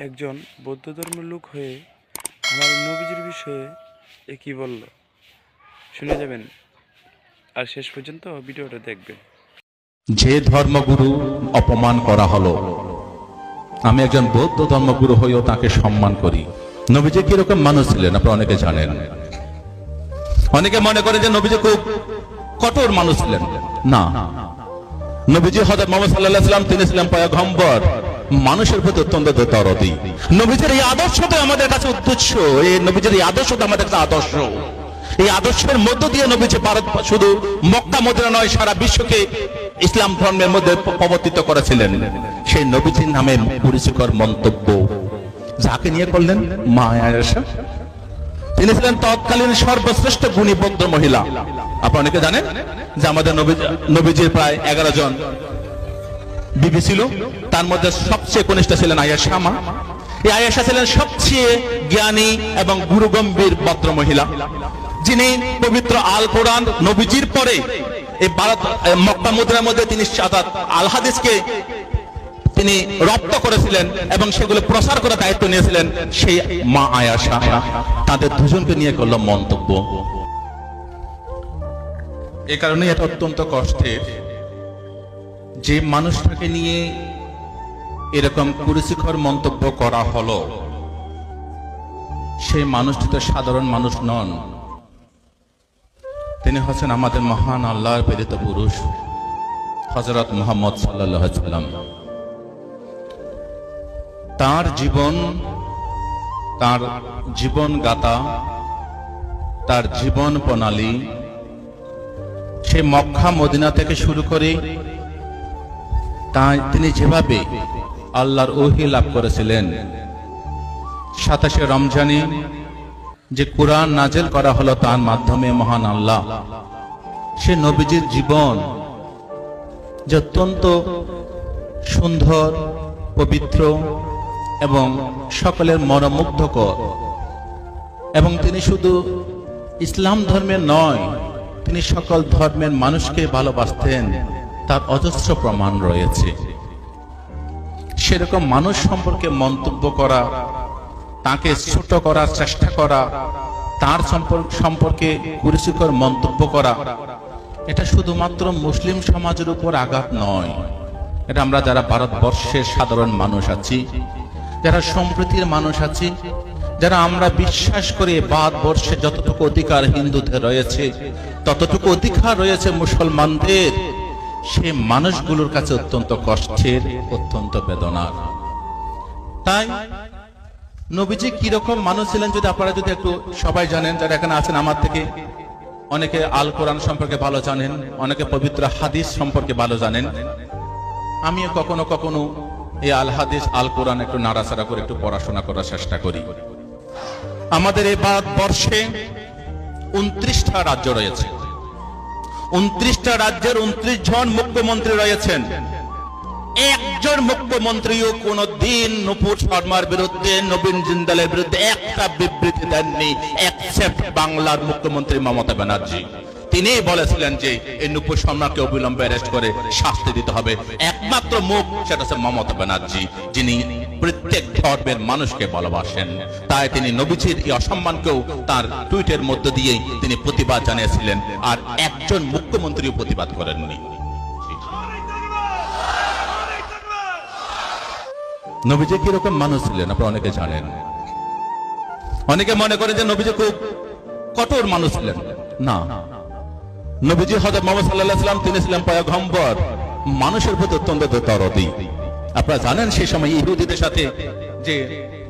একজন বৌদ্ধ ধর্মের লোক হয়ে আমার নবীজির বিষয়ে এ কী বলল? শুনে যাবেন। আর শেষ পর্যন্ত ভিডিওটা দেখবেন। যে ধর্মগুরু অপমান করা হলো, আমি একজন বৌদ্ধ ধর্মগুরু হয়েও তাকে সম্মান করি। নবীজি কীরকম মানুষ ছিলেন, আপনারা অনেকে জানেন। অনেকে মনে করে যে নবীজি খুব কঠোর মানুষ ছিলেন। না। নবীজি হজরত মোহাম্মদ সাল্লাহ সাল্লাম তিনি ছিলেন পয়গম্বর। মানুষের প্রতি অত্যন্ত দরদি নবীজির এই আদর্শটা আমাদের কাছে উদ্দেশ্য, এই নবীজির এই আদর্শটা আমাদের কাছে আদর্শ। এই আদর্শের মধ্য দিয়ে নবীজি ভারত শুধু মক্কা, মদিনা নয়, সারা বিশ্বকে ইসলাম ধর্মের মধ্যে প্রবর্তিত করেছিলেন। সেই নবীজির নামে পরিচিকর মন্তব্য। যাকে নিয়ে করলেন? মা তিনি ছিলেন তৎকালীন সর্বশ্রেষ্ঠ গুণী বৌদ্ধ মহিলা। আপনারা অনেকে জানেন যে আমাদের নবী- নবীজির প্রায় এগারো জন বিবি ছিল, তার মধ্যে সবচেয়ে কনিষ্ঠ ছিলেন আয়েশা মা। এই আয়েশা ছিলেন সবচেয়ে জ্ঞানী এবং গুরুগম্ভীর ভদ্র মহিলা। যিনি পবিত্র আল কোরআন নবীজির পরে এই ভারত মক্কা মুদ্রার মধ্যে তিনি আল হাদিসকে তিনি রপ্ত করেছিলেন এবং সেগুলো প্রসার করার দায়িত্ব নিয়েছিলেন সেই মা আয়াশা। তাদের দুজনকে নিয়ে করল মন্তব্য। এ কারণে এটা অত্যন্ত কষ্টের যে মানুষটাকে নিয়ে এরকম কুরুশিখর মন্তব্য করা হলো, সেই মানুষটি তো সাধারণ মানুষ নন। তিনি হচ্ছেন আমাদের মহান আল্লাহর প্রেরিত পুরুষ হজরত মোহাম্মদ সাল্লাম। তার জীবন তার জীবন গাতা তার জীবন প্রণালী, সে মক্কা মদিনা থেকে শুরু করে তাই তিনি যেভাবে আল্লাহর ওহি লাভ করেছিলেন। সাতাশে রমজানে যে কোরআন নাজেল করা হলো তার মাধ্যমে মহান আল্লাহ, সে নবীজির জীবন যে অত্যন্ত সুন্দর, পবিত্র এবং সকলের মনোমুগ্ধকর এবং তিনি শুধু ইসলাম ধর্মের নয়, তিনি সকল ধর্মের মানুষকে ভালোবাসতেন। তার অজস্র প্রমাণ রয়েছে। সেরকম মানুষ সম্পর্কে মন্তব্য করা, তাকে ছোট করার চেষ্টা করা, তার সম্পর্কে কুরুচিকর মন্তব্য করা, এটা শুধুমাত্র মুসলিম সমাজের উপর আঘাত নয়। এটা আমরা যারা ভারতবর্ষের সাধারণ মানুষ আছি, যারা সম্প্রীতির মানুষ আছি, যারা আমরা বিশ্বাস করে ভারতবর্ষে যতটুকু অধিকার হিন্দুদের রয়েছে, ততটুকু অধিকার রয়েছে মুসলমানদের। সে মানুষগুলোর কাছে অত্যন্ত কষ্টের, অত্যন্ত বেদনার। তাই নবীজি কীরকম মানুষ ছিলেন যদি আপনারা যদি একটু সবাই জানেন, যারা এখানে আছেন আমার থেকে, অনেকে আল কোরআন সম্পর্কে ভালো জানেন, অনেকে পবিত্র হাদিস সম্পর্কে ভালো জানেন। আমিও কখনো কখনো এই আল হাদিস, আল কোরআন একটু নাড়াচাড়া করে একটু পড়াশোনা করার চেষ্টা করি। আমাদের এই ভারতবর্ষে উনত্রিশটা রাজ্য রয়েছে। উনত্রিশটা রাজ্যের উনত্রিশ জন মুখ্যমন্ত্রী রয়েছেন। একজন মুখ্যমন্ত্রীও কোন দিন নুপুর শর্মার বিরুদ্ধে, নবীন জিন্দালের বিরুদ্ধে একটা বিবৃতি দেননি। একসেপ্ট বাংলার মুখ্যমন্ত্রী মমতা ব্যানার্জি। তিনি বলেছিলেন যে এই নুপুর শর্মাকে অবিলম্বে অ্যারেস্ট করে শাস্তি দিতে হবে। একমাত্র মুখ সেটা হচ্ছে মমতা ব্যানার্জি, যিনি প্রত্যেক ধর্মের মানুষকে ভালোবাসেন। তাই তিনি নবীজির এই অসম্মানকেও তার টুইটের মধ্য দিয়েই তিনি প্রতিবাদ জানিয়েছিলেন, আর একজন মুখ্যমন্ত্রীও প্রতিবাদ করেননি। নবীজি কীরকম মানুষ ছিলেন, আপনারা অনেকে জানেন। অনেকে মনে করেন যে নবীজি খুব কঠোর মানুষ ছিলেন। না। নবীজি হজরত মোহাম্মদ সাল্লাহ সাল্লাম, তিনি ছিলেন পয়গম্বর। মানুষের প্রতি অত্যন্ত দরদি। আপনারা জানেন সেই সময় ইহুদিদের সাথে যে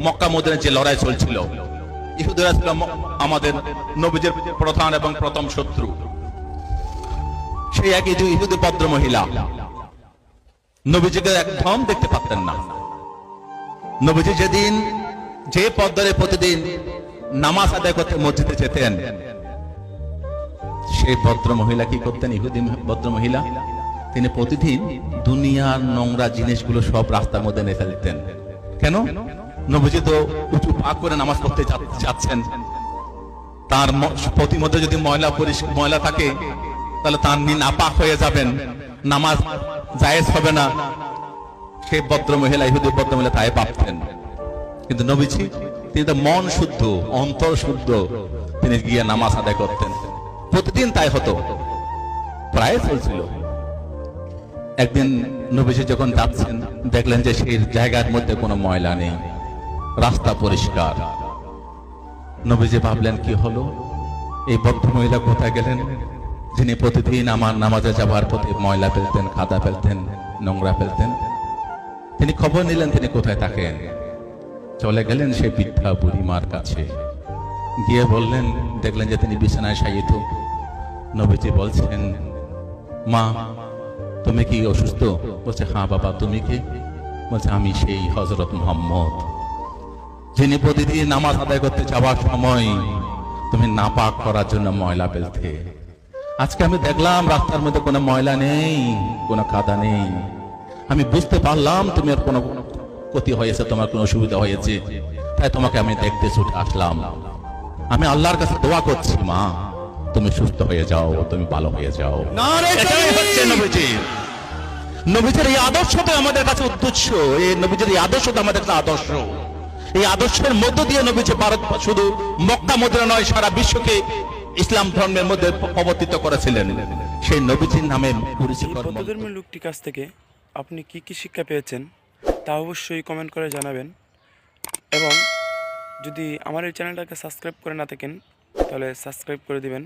মক্কা মদিনার যে লড়াই চলছিল, ইহুদিরা ছিল আমাদের নবীজের প্রধান এবং প্রথম শত্রু। সেই একই যে ইহুদি ভদ্র মহিলা, নবীজিকে একদম দেখতে পারতেন না। নবীজি যেদিন যে পদ্মরে প্রতিদিন নামাজ আদায় করতে মসজিদে যেতেন সেই ভদ্র মহিলা কি করতেন? ইহুদি ভদ্র মহিলা তিনি প্রতিদিন দুনিয়ার নোংরা জিনিসগুলো সব রাস্তার মধ্যে নেতা দিতেন। কেন? নবীজি উঁচু পা করে নামাজ পড়তে যাচ্ছেন। তার প্রতি মধ্যে যদি ময়লা পরিষ্কার ময়লা থাকে, তাহলে তার নি নাপাক হয়ে যাবেন। নামাজ জায়েজ হবে না। সেই ভদ্র মহিলা ইহুদি ভদ্র মহিলা তাই ভাবতেন। কিন্তু নবীজি, তিনি তো মন শুদ্ধ, অন্তর শুদ্ধ। তিনি গিয়ে নামাজ আদায় করতেন। প্রতিদিন তাই হতো। প্রায় চলছিল। একদিন নবীজি যখন যাচ্ছেন, দেখলেন যে সেই জায়গার মধ্যে কোনো ময়লা নেই, রাস্তা পরিষ্কার। নবীজি ভাবলেন, কি হলো? এই ভদ্র মহিলা কোথায় গেলেন? যিনি প্রতিদিন আমার নামাজে যাবার প্রতি ময়লা ফেলতেন, খাদা ফেলতেন, নোংরা ফেলতেন, তিনি খবর নিলেন তিনি কোথায় থাকেন। চলে গেলেন সেই বৃদ্ধা বুড়িমার কাছে। গিয়ে বললেন, দেখলেন যে তিনি বিছানায় শায়িত। নবীজি বলছেন, মা, তুমি কি অসুস্থ? বলছে হ্যাঁ বাবা, তুমি কি? বলছে, আমি সেই হজরত মোহাম্মদ, যিনি প্রতিদিন নামাজ আদায় করতে যাওয়ার সময় তুমি নাপাক করার জন্য ময়লা ফেলতে। আজকে আমি দেখলাম রাস্তার মধ্যে কোনো ময়লা নেই, কোনো কাদা নেই। আমি বুঝতে পারলাম তুমি আর কোনো ক্ষতি হয়েছে, তোমার কোনো অসুবিধা হয়েছে। তাই তোমাকে আমি দেখতে ছুটে আসলাম। আমি আল্লাহর কাছে দোয়া করছি মা। তুমি সুস্থ হয়ে যাও তুমি ভালো হয়ে যাও। এটাই হচ্ছে নবীজি। নবীজির এই আদর্শটা আমাদের কাছে উদ্দেশ্য। এই নবীজির এই আদর্শটা আমাদের কাছে আদর্শ। এই আদর্শের মধ্য দিয়ে নবীজি ভারত শুধু মক্কা মদিনা নয় সারা বিশ্বকে ইসলাম ধর্মের মধ্যে অবতীর্ণ করেছিলেন। সেই নবীজির নামে বৌদ্ধধর্মের লোকটির কাছ থেকে আপনি কি কি শিক্ষা পেয়েছেন তা অবশ্যই কমেন্ট করে জানাবেন। এবং যদি আমার এই চ্যানেলটাকে সাবস্ক্রাইব করে না থাকেন তাহলে সাবস্ক্রাইব করে দিবেন।